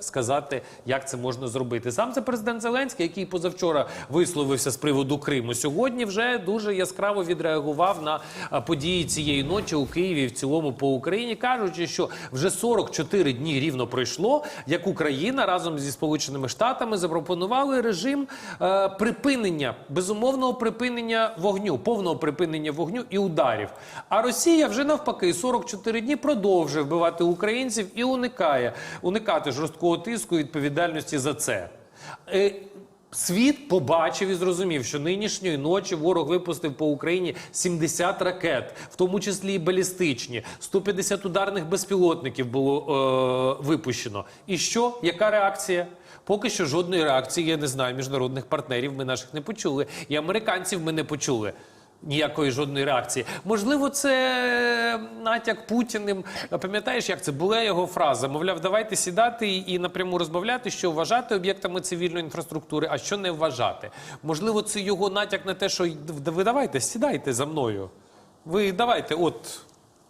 сказати, як це можна зробити. Сам це президент Зеленський, який позавчора висловився з приводу Криму. Сьогодні вже дуже яскраво відреагував на події цієї ночі у Києві в цілому по Україні, кажучи, що вже 44 дні рівно пройшло, як Україна разом зі Сполученими Штатами запропонували режим е, припинення безумовного припинення вогню, повного припинення вогню і ударів. А Росія вже навпаки 44 дні продовжує вбивати українців і уникає уникати жорсткого тиску і відповідальності за це. Е, Світ побачив і зрозумів, що нинішньої ночі ворог випустив по Україні 70 ракет, в тому числі і балістичні, 150 ударних безпілотників було е, випущено. І що? Яка реакція? Поки що жодної реакції, я не знаю, міжнародних партнерів ми наших не почули, і американців ми не почули. Ніякої жодної реакції. Можливо, це натяк Путіним. Пам'ятаєш, як це була його фраза? Мовляв, давайте сідати і напряму розмовляти, що вважати об'єктами цивільної інфраструктури, а що не вважати. Можливо, це його натяк на те, що ви давайте, сідайте за мною. Ви давайте, от